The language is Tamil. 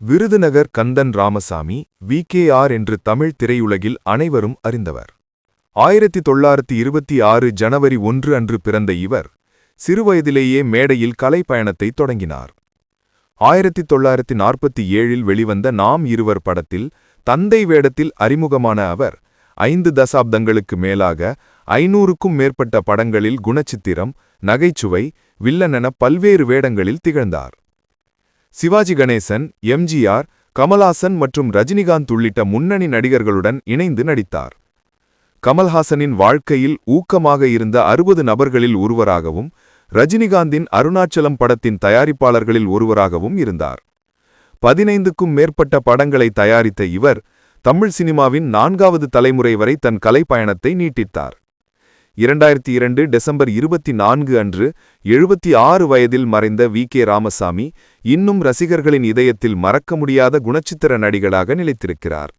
விருதுநகர் கந்தன் ராமசாமி விகேஆர் என்று தமிழ் திரையுலகில் அனைவரும் அறிந்தவர். ஆயிரத்தி தொள்ளாயிரத்தி இருபத்தி ஆறு ஜனவரி ஒன்று அன்று பிறந்த இவர் சிறுவயதிலேயே மேடையில் கலைப்பயணத்தை தொடங்கினார். ஆயிரத்தி தொள்ளாயிரத்தி நாற்பத்தி ஏழில் வெளிவந்த நாம் இருவர் படத்தில் தந்தை வேடத்தில் அறிமுகமான அவர் ஐந்து தசாப்தங்களுக்கு மேலாக ஐநூறுக்கும் மேற்பட்ட படங்களில் குணச்சித்திரம் நகைச்சுவை வில்லனென பல்வேறு வேடங்களில் திகழ்ந்தார். சிவாஜி கணேசன் எம்ஜிஆர் கமல்ஹாசன் மற்றும் ரஜினிகாந்த் உள்ளிட்ட முன்னணி நடிகர்களுடன் இணைந்து நடித்தார். கமல்ஹாசனின் வாழ்க்கையில் ஊக்கமாக இருந்த அறுபது நபர்களில் ஒருவராகவும் ரஜினிகாந்தின் அருணாச்சலம் படத்தின் தயாரிப்பாளர்களில் ஒருவராகவும் இருந்தார். பதினைந்துக்கும் மேற்பட்ட படங்களை தயாரித்த இவர் தமிழ் சினிமாவின் நான்காவது தலைமுறை வரை தன் கலைப்பயணத்தை நீட்டித்தார். இரண்டாயிரத்தி இரண்டு டிசம்பர் இருபத்தி நான்கு அன்று எழுபத்தி ஆறு வயதில் மறைந்த வி கே ராமசாமி இன்னும் ரசிகர்களின் இதயத்தில் மறக்க முடியாத குணச்சித்திர நடிகளாக நிலைத்திருக்கிறார்.